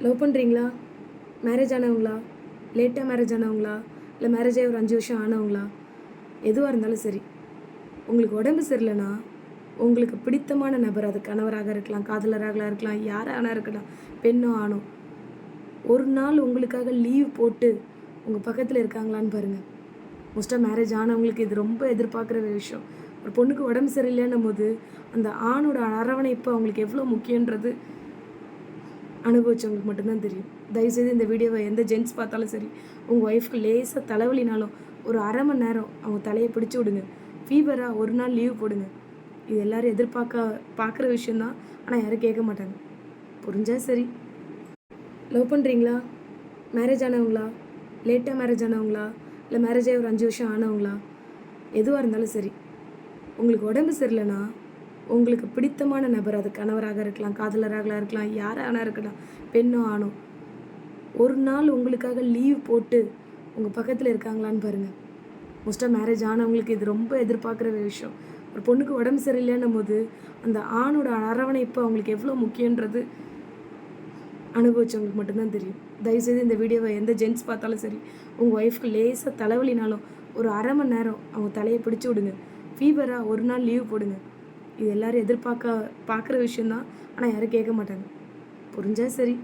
Love பண்ணுறீங்களா marriage ஆனவங்களா? லேட்டாக marriage ஆனவங்களா? இல்லை மேரேஜ் ஆகி ஒரு அஞ்சு வருஷம் ஆனவங்களா? எதுவாக இருந்தாலும் சரி. உங்களுக்கு உடம்பு சரியில்லைன்னா உங்களுக்கு பிடித்தமான நபர் அது கணவராக இருக்கலாம் காதலராக இருக்கலாம் யாராக இருக்கலாம் பெண்ணோ ஆணோ ஒரு நாள் உங்களுக்காக லீவ் போட்டு உங்கள் பக்கத்தில் இருக்காங்களான்னு பாருங்கள் மோஸ்ட்டாக மேரேஜ் ஆனவங்களுக்கு இது ரொம்ப எதிர்பார்க்குற ஒரு விஷயம். ஒரு பொண்ணுக்கு உடம்பு சரியில்லைன்னும் போது அந்த ஆணோட அரவணைப்பு அவங்களுக்கு எவ்வளோ முக்கியன்றது அனுபவிச்சவங்களுக்கு மட்டும்தான் தெரியும். தயவுசெய்து இந்த வீடியோவை எந்த ஜென்ஸ் பார்த்தாலும் சரி உங்கள் ஒய்ஃப்க்கு லேசாக தலைவலினாலும் ஒரு அரை மணி நேரம் அவங்க தலையை பிடிச்சி விடுங்க. ஃபீவராக ஒரு நாள் லீவ் போடுங்க. இது எல்லோரும் எதிர்பார்க்க பார்க்குற விஷயந்தான் ஆனால் யாரும் கேட்க மாட்டாங்க. புரிஞ்சால் சரி. லவ் பண்ணுறீங்களா மேரேஜ் ஆனவங்களா? லேட்டாக மேரேஜ் ஆனவங்களா? இல்லை மேரேஜ் ஆகி ஒரு அஞ்சு வருஷம் ஆனவங்களா? எதுவாக இருந்தாலும் சரி. உங்களுக்கு உடம்பு சரியில்லைன்னா உங்களுக்கு பிடித்தமான நபர் அது கணவராக இருக்கலாம் காதலராக இருக்கலாம் யாராக இருக்கலாம் பெண்ணோ ஆணோ ஒரு நாள் உங்களுக்காக லீவ் போட்டு உங்கள் பக்கத்தில் இருக்காங்களான்னு பாருங்கள் மோஸ்ட்டாக மேரேஜ் ஆனவங்களுக்கு இது ரொம்ப எதிர்பார்க்குற விஷயம். ஒரு பொண்ணுக்கு உடம்பு சரியில்லைன்னும் போது அந்த ஆணோட அரவணைப்பு அவங்களுக்கு எவ்வளோ முக்கியன்றது அனுபவிச்சவங்களுக்கு மட்டும்தான் தெரியும். தயவுசெய்து இந்த வீடியோவை எந்த ஜென்ஸ் பார்த்தாலும் சரி உங்கள் ஒய்ஃப்க்கு லேசாக தலைவலினாலும் ஒரு அரை மணி நேரம் அவங்க தலையை பிடிச்சி விடுங்க. ஃபீவராக ஒரு நாள் லீவ் போடுங்க. இது எல்லாரும் எதிர்பார்க்க பார்க்குற விஷயந்தான் ஆனால் யாரும் கேட்க மாட்டாங்க. புரிஞ்சா சரி.